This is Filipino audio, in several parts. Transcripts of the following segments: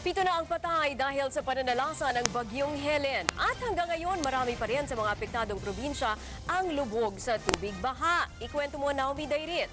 Pito na ang patay dahil sa pananalasa ng bagyong Helen. At hanggang ngayon, marami pa rin sa mga apektadong probinsya ang lubog sa tubig baha. Ikwento mo, Naomi Dairit.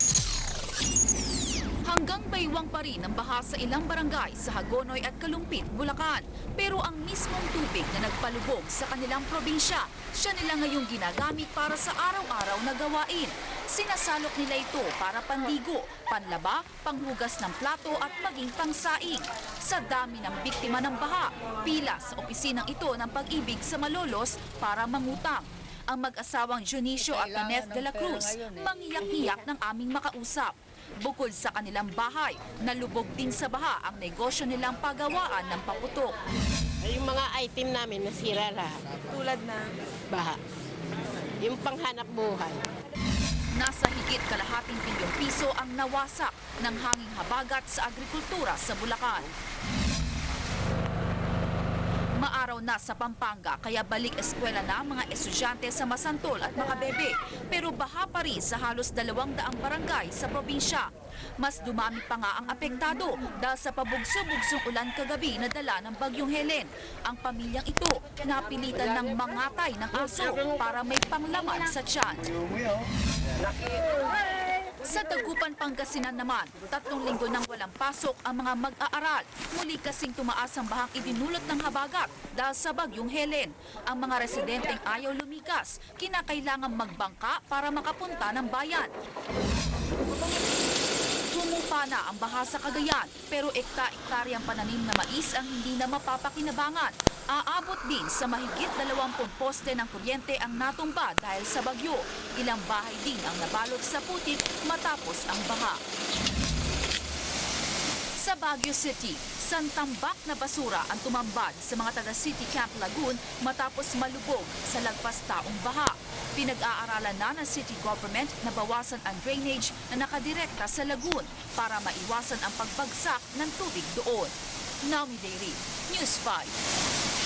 Hanggang baywang pa rin ang baha sa ilang barangay sa Hagonoy at Kalumpit, Bulacan. Pero ang mismong tubig na nagpalubog sa kanilang probinsya, siya nila ngayong ginagamit para sa araw-araw na gawain. Sinasalok nila ito para panligo, panlaba, panghugas ng plato at maging pangsaing. Sa dami ng biktima ng baha, pila sa opisinang ito ng pag-ibig sa Malolos para mangutang. Ang mag-asawang Junicio at Naneth de la Cruz, mangiyak-iyak ng aming makausap. Bukod sa kanilang bahay, nalubog din sa baha ang negosyo nilang pagawaan ng paputok. Yung mga item namin nasira lahat. Tulad na. Baha. Yung panghanap buhay. Nasa higit kalahating bilyong piso ang nawasak ng hanging habagat sa agrikultura sa Bulacan. Maaraw na sa Pampanga kaya balik eskwela na mga estudyante sa Masantol at Makabebe. Pero baha pa rin sa halos dalawang daang barangay sa probinsya. Mas dumami pa nga ang apektado dahil sa pabugso-bugsong ulan kagabi na dala ng bagyong Helen. Ang pamilyang ito napilitan ng mangatay ng aso para may panglaman sa tiyan. Sa Tagupan, Pangasinan naman, tatlong linggo nang walang pasok ang mga mag-aaral. Muli kasing tumaas ang bahang idinulot ng habagat dahil sa bagyong Helen. Ang mga residenteng ayaw lumikas, kinakailangan magbangka para makapunta ng bayan. Humupa na ang baha sa Cagayan, pero ekta-ektaryang pananim na mais ang hindi na mapapakinabangan. Aabot din sa mahigit 20 poste ng kuryente ang natumba dahil sa bagyo. Ilang bahay din ang nabalot sa putik matapos ang baha. Sa Baguio City, santambak na basura ang tumambad sa mga taga City Camp Lagoon matapos malubog sa lagpas taong baha. Pinag-aaralan na ng city government na bawasan ang drainage na nakadirekta sa lagoon para maiwasan ang pagbagsak ng tubig doon. Naomi Dairy, News 5.